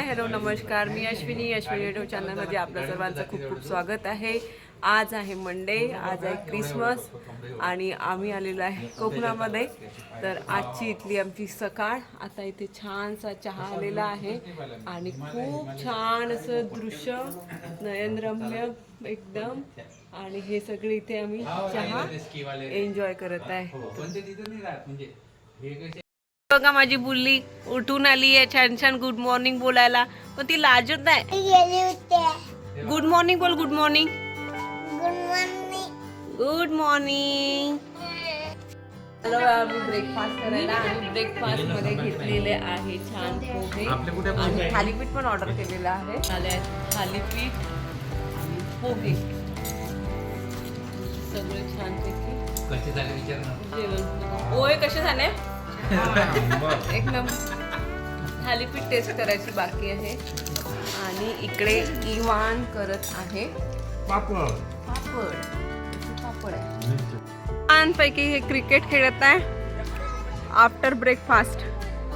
Hi hello नमस्कार. मी Ashwini Ashwini YouTube चॅनलमध्ये आपलं सर्वांचं खूप खूप स्वागत आहे. आज आहे मंडे आज आहे क्रिसमस आणि आम्ही आलेलो आहे कोकणामध्ये. तर आजची इथली आमची सकाळ. आता इथे छानसा चहा आलेला आहे आणि खूप छान असं दृश्य नयनरम्य एकदम. आणि हे सगळे इथे आम्ही चहा एन्जॉय करत आहे. बघा माझी बुल्ली उठून आली आहे छान छान गुड मॉर्निंग बोलायला. पण ती लाजत होते गुड मॉर्निंग बोल good morning good morning good morning hello आम्ही ब्रेकफास्ट करायला आणि ब्रेकफास्टमध्ये घेतलेले आहे छान पोहे. आणि थालीपीठ पण ऑर्डर केलेलं आहे. थालीपीठ आणि पोहे. सगळे छानपैकी कसे झाले विचार ना. जेवण. पोहे कसे झाले? एक नंबर थालीपीठ टेस्ट करायची बाकी आहे. आणि इकडे इवान करत आहे. पापड. पापड. पापड आहे? छानपैकी हे क्रिकेट खेळत आहे. आफ्टर ब्रेकफास्ट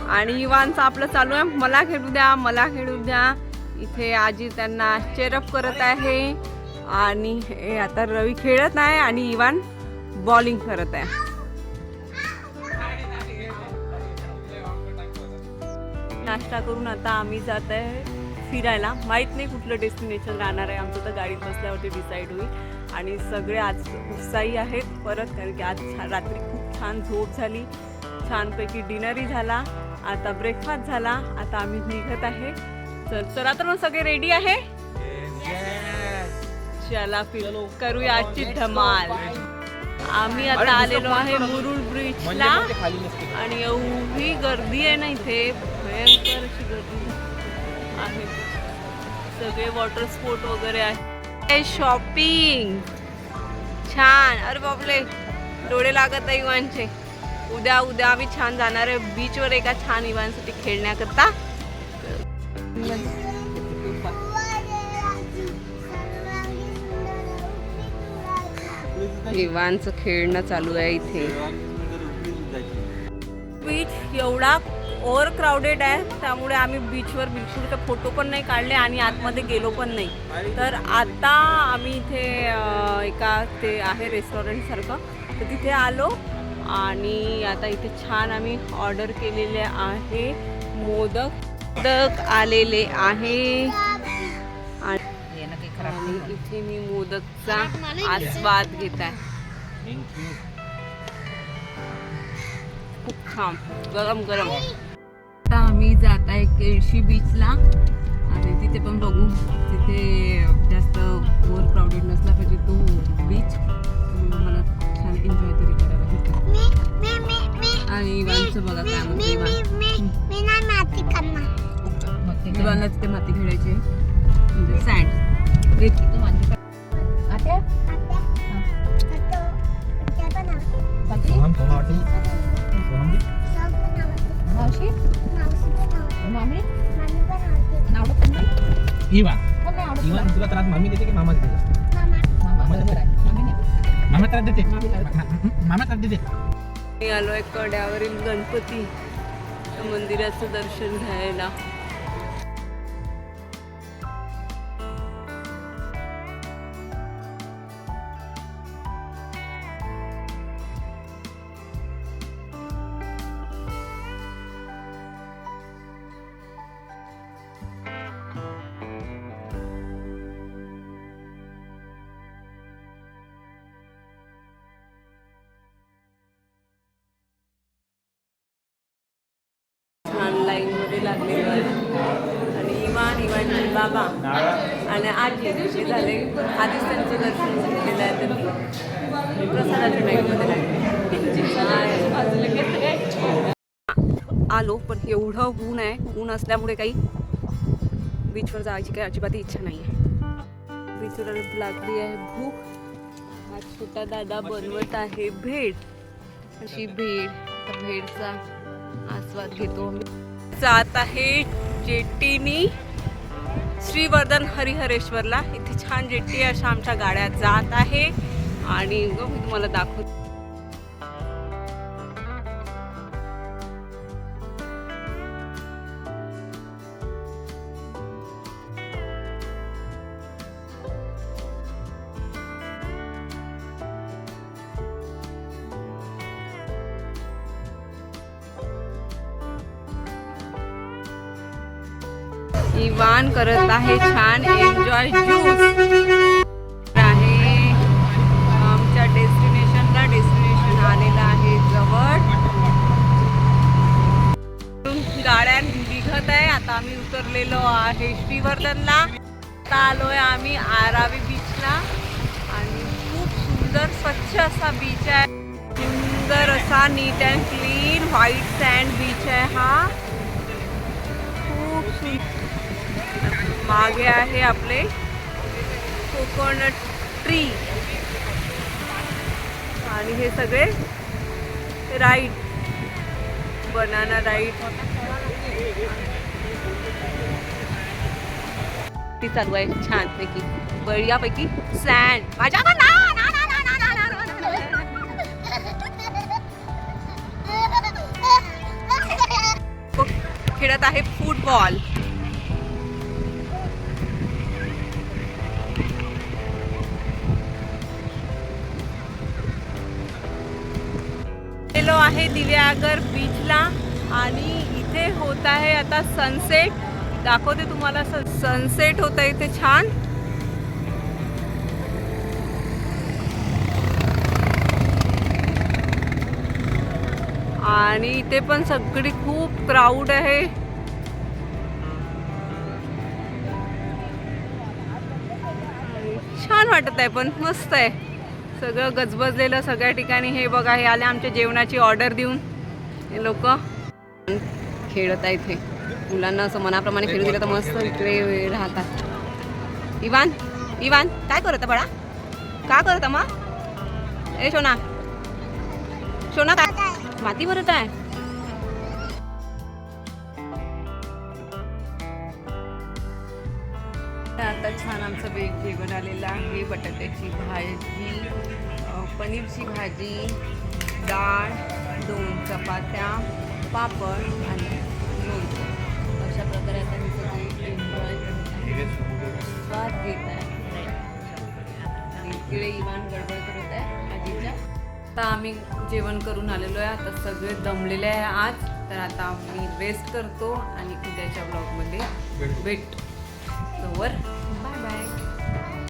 आणि इवानचं आपलं चालू आहे. मला खेळू द्या मला खेळू द्या. इथे आजी त्यांना चेरअप करत आहे. आणि हे आता रवी खेळत आहे आणि इवान बॉलिंग करत आहे. नाश्ता करून आता आम्ही जात आहे फिरायला. माहीत नाही कुठलं डेस्टिनेशन राहणार आहे. आमचं तर गाडीत बसल्यावरती डिसाईड होईल. आणि सगळे आज उत्साही आहेत परत कारण की आज छा- रात्री खूप छान झोप झाली. छानपैकी डिनरही झाला. आता ब्रेकफास्ट झाला. आता आम्ही निघत आहे. चल चला तर मग सगळे रेडी आहे? चला फिर करूया आजची धमाल. आम्ही आता आलेलो आहे मुरुड ब्रिजला आणि एवढी गर्दी आहे ना इथे भयंकर अशी गर्दी आहे. सगळे वॉटर स्पोर्ट वगैरे आहे. शॉपिंग छान. अरे बापले डोळे लागत आहे इवानचे. उद्या उद्या आम्ही छान जाणार आहे. बीचवर एका छान इवांसाठी खेळण्याकरता. देवांचं खेळणं चालू आहे इथे. बीच एवढा ओव्हर क्राऊडेड आहे त्यामुळे आम्ही बीचवर बिलकुल काही फोटो पण नाही काढले आणि आतमध्ये गेलो पण नाही. तर आता आम्ही इथे एका ते आहे रेस्टॉरंटसारखं तर तिथे आलो आणि आता इथे छान आम्ही ऑर्डर केलेले आहे. मोदक मोदक आलेले आहे. आणि आणि इथे मी मोदकचा आस्वाद घेत आहे. खूप छान गरम गरम. आता आम्ही जात आहे केळशी बीचला आणि तिथे पण बघू. तिथे जास्त ओव्हर क्राऊडेड नसला पाहिजे तो बीच मला छान एन्जॉय तरी करायला भेटेल मी मी मी मी आणि इवानचं बघा काय म्हणतो मी इवान इवानला तिथे माती खेळायची. म्हणजे सँड रेती आता आता मम्मी पण तुला त्रास मामी देते की मामा देते मामा मामा मामा त्रास देते मामा त्रास देते मी आलोय कड्यावरील गणपती मंदिराचं दर्शन घ्यायला. छान लाईन मध्ये लागलेलो आहे. आणि इमान इमानचे बाबा. आणि आजी हे झाले आधीच त्यांचं दर्शन घेतलेलं आहे. तर प्रसादाच्या लाईनमध्ये लागले. आलो पण एवढं ऊन आहे. ऊन असल्यामुळे काही बीचवर जायची काही अजिबात इच्छा नाही आहे बीचवर लागली आहे भूक. हा छोटा दादा बनवत आहे भेट अशी भेट भेडचा भेटचा आस्वाद घेतो. आम्ही जात आहे जेटीनी श्रीवर्धन हरिहरेश्वरला. इथे छान जेट्टी अशा आमच्या गाड्या जात आहे. आणि मी तुम्हाला दाखवतो इवान करत आहे. छान एन्जॉय ज्यूस आहे. आमच्या डेस्टिनेशनला डेस्टिनेशन आलेलं आहे जवळ. गाड्या निघत आहे. आता आम्ही उतरलेलो आहे श्रीवर्धनला. आता आलोय आम्ही आरावी बीचला आणि खूप सुंदर स्वच्छ असा बीच आहे. सुंदर असा neat and clean white sand beach आहे हा. खूप सुंदर मागे आहे आपले कोकोनट ट्री. आणि हे सगळे राईट बनाना राईट. ती चालू आहे छानपैकी. बळियापैकी सँड माझ्या खेळत आहे फुटबॉल आलेलो आहे दिव्यागर बीचला आणि इथे होत आहे आता सनसेट दाखवते तुम्हाला सनसेट होत आहे इथे छान. आणि इथे पण सगळी खूप क्राऊड आहे. छान वाटत आहे पण मस्त आहे. सगळं गजबजलेलं सगळ्या ठिकाणी. हे बघा हे आले आमच्या जेवणाची ऑर्डर देऊन. हे लोक खेळत आहेत हे. मुलांना असं मनाप्रमाणे खेळू दिलं तर मस्त इकडे राहतात. इवान इवान काय करत बळा? का करत मग? ए शोना शोना काय? माती भरत आहे? छान आमचं वेग जेवण आलेलं आहे. बटाट्याची भाजी पनीरची भाजी डाळ दोन चपात्या पापड आणि लोणचं. अशा प्रकारे आता मी सगळी एन्जॉय स्वाद घेत आहे. आणि इकडे इवान गडबड करत आहे आजीच्या. आता आम्ही जेवण करून आलेलो आहे. आता सगळे दमलेले आहे आज. तर आता मी रेस्ट करतो आणि उद्याच्या ब्लॉगमध्ये भेट. तोवर